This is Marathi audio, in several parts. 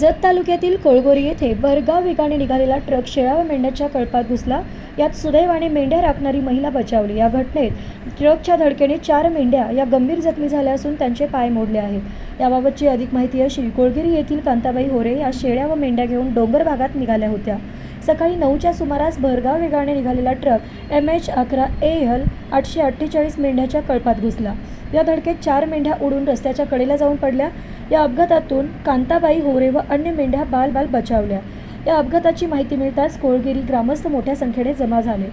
जत तालुक्यातील कोळगोरी येथे भरगाव वेगाने निघालेला ट्रक शेळ्या व मेंढ्याच्या कळपात घुसला. यात सुदैवाने मेंढ्या राखणारी महिला बचावली. या घटनेत ट्रकच्या धडकेने चार मेंढ्या या गंभीर जखमी झाल्या असून त्यांचे पाय मोडले आहेत. याबाबतची अधिक माहिती अशी कोळगिरी येथील कांताबाई होरे या शेळ्या व मेंढ्या घेऊन डोंगर भागात निघाल्या होत्या. सकाळी नऊच्या सुमारास भरगाव वेगाने निघालेला ट्रक एम एच अकरा ए एल आठशे अठ्ठेचाळीस मेंढ्याच्या कळपात घुसला. या धडकेत चार मेंढ्या उडून रस्त्याच्या कडेला जाऊन पडल्या. या अपघातातून कांताबाई होरे व अन्य मेंढ्या बालबाल बचावल्या. या अपघाताची माहिती मिळताच कोळगिरी ग्रामस्थ मोठ्या संख्येने जमा झाले.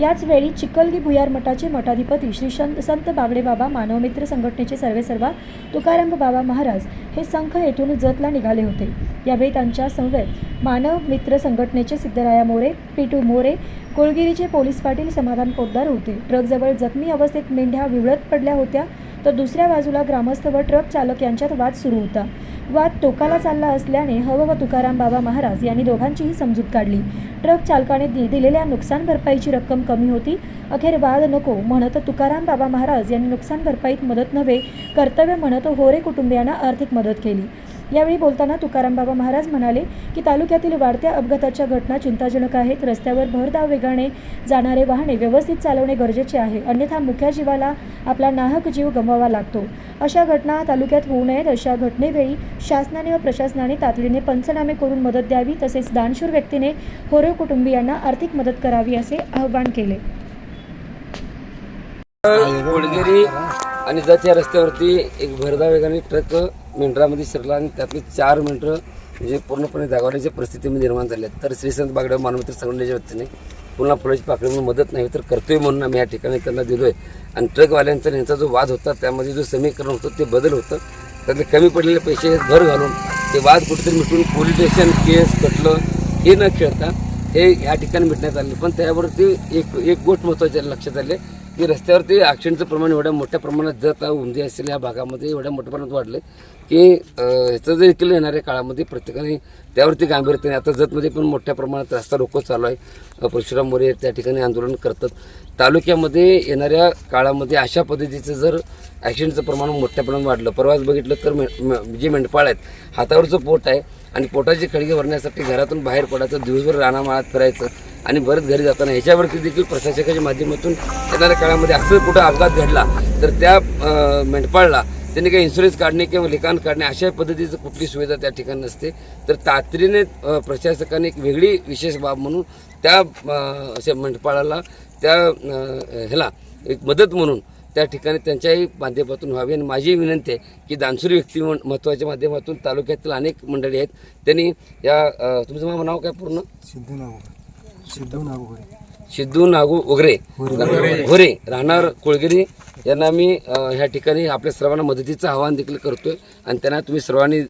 याचवेळी चिकलगी भुयार मठाचे मठाधिपती श्री संत संत बागडे बाबा मानवमित्र संघटनेचे सर्वेसर्वा तुकाराम बाबा महाराज हे संख येथून जतला निघाले होते. यावेळी त्यांच्या संवेत मानव मित्र संघटनेचे सिद्धराया मोरे पिटू मोरे कोळगिरीचे पोलीस पाटील समाधान पोद्दार होते. ट्रकजवळ जखमी अवस्थेत मेंढ्या विवळत पडल्या होत्या. तर दुसऱ्या बाजूला ग्रामस्थ व ट्रक चालक यांच्यात वाद सुरू होता. वाद टोकाला चालला असल्याने हव व तुकाराम बाबा महाराज यांनी दोघांचीही समजूत काढली. ट्रक चालकाने दि दिलेल्या नुकसान भरपाईची रक्कम कमी होती. अखेर वाद नको म्हणत तुकाराम बाबा महाराज यांनी नुकसान भरपाईत मदत नव्हे कर्तव्य म्हणत होरे कुटुंबियांना आर्थिक मदत केली. यावेळी बोलताना तुकाराम बाबा महाराज म्हणाले की तालुक्यातील वाढत्या अपघाताच्या घटना चिंताजनक आहेत. रस्त्यावर भरधाव वेगाने जाणारे वाहने व्यवस्थित चालवणे गरजेचे आहे. अन्यथा मुख्या जीवाला आपला नाहक जीव गमवावा लागतो. अशा घटना तालुक्यात होऊ नयेत. अशा घटनेवेळी शासनाने व प्रशासनाने तातडीने पंचनामे करून मदत द्यावी. तसेच दानशूर व्यक्तीने होरे कुटुंबियांना आर्थिक मदत करावी असे आवाहन केले. आणि जात या रस्त्यावरती एक भरधाव वेगाने ट्रक मेंढरामध्ये शिरला आणि त्यातले चार मिनटं म्हणजे पूर्णपणे जागवण्याच्या परिस्थितीमध्ये निर्माण झाल्या तर श्रीसंत बागडे मानवमित्र संघटनेच्या वतीने पुन्हा फुलाची पाकळी म्हणून मदत नाही तर करतोय म्हणून आम्ही या ठिकाणी त्यांना दिलोय आणि ट्रकवाल्यांचा यांचा जो वाद होता त्यामध्ये जो समीकरण होतं ते बदल होतं. त्यातले कमी पडलेले पैसे भर घालून ते वाद कुठेतरी मिटून पोलीस स्टेशन केस कटलं हे न खेळता हे या ठिकाणी मिटण्यात आले. पण त्यावरती एक एक गोष्ट महत्त्वाची लक्षात आले की रस्त्यावरती ॲक्सिडेंटचं प्रमाण एवढ्या मोठ्या प्रमाणात जत उंदी असेल या भागामध्ये एवढ्या मोठ्या प्रमाणात वाढलं की ह्याचं जर देखील येणाऱ्या काळामध्ये प्रत्येकाने त्यावरती गांभीर्यतेने आता जतमध्ये पण मोठ्या प्रमाणात रस्ता रोको चालू आहे. परशुराम मोरे त्या ठिकाणी आंदोलन करतात. तालुक्यामध्ये येणाऱ्या काळामध्ये अशा पद्धतीचं जर ॲक्सिडेंटचं प्रमाण मोठ्या प्रमाणात वाढलं परवाच बघितलं तर मे- म- जे मेंढपाळ आहेत हातावरचं पोट आहे आणि पोटाची खळगी भरण्यासाठी घरातून बाहेर पडायचं दिवसभर रानामाळात फिरायचं आणि परत घरी जाताना ह्याच्यावरती देखील प्रशासकाच्या माध्यमातून येणाऱ्या काळामध्ये असं कुठं अपघात घडला तर त्या मेंढपाळला त्यांनी काही इन्शुरन्स काढणे किंवा लिखाण काढणे अशा पद्धतीचं कुठली सुविधा त्या ठिकाणी नसते. तर तातडीने प्रशासकाने एक वेगळी विशेष बाब म्हणून त्या अशा मेंढपाळाला त्या ह्याला एक मदत म्हणून त्या ठिकाणी त्यांच्याही माध्यमातून व्हावी. आणि माझी विनंती आहे की दानसुरी व्यक्ती महत्त्वाच्या माध्यमातून तालुक्यातील अनेक मंडळी आहेत. त्यांनी या तुमचं मग नाव काय पूर्ण? सिद्धू नाव सिद्धू नागू सिद्धू नागू वगैरे होरे राहणार कोळगिरी. यांना मी ह्या ठिकाणी आपल्या सर्वांना मदतीचं आवाहन देखील करतोय. आणि त्यांना तुम्ही सर्वांनी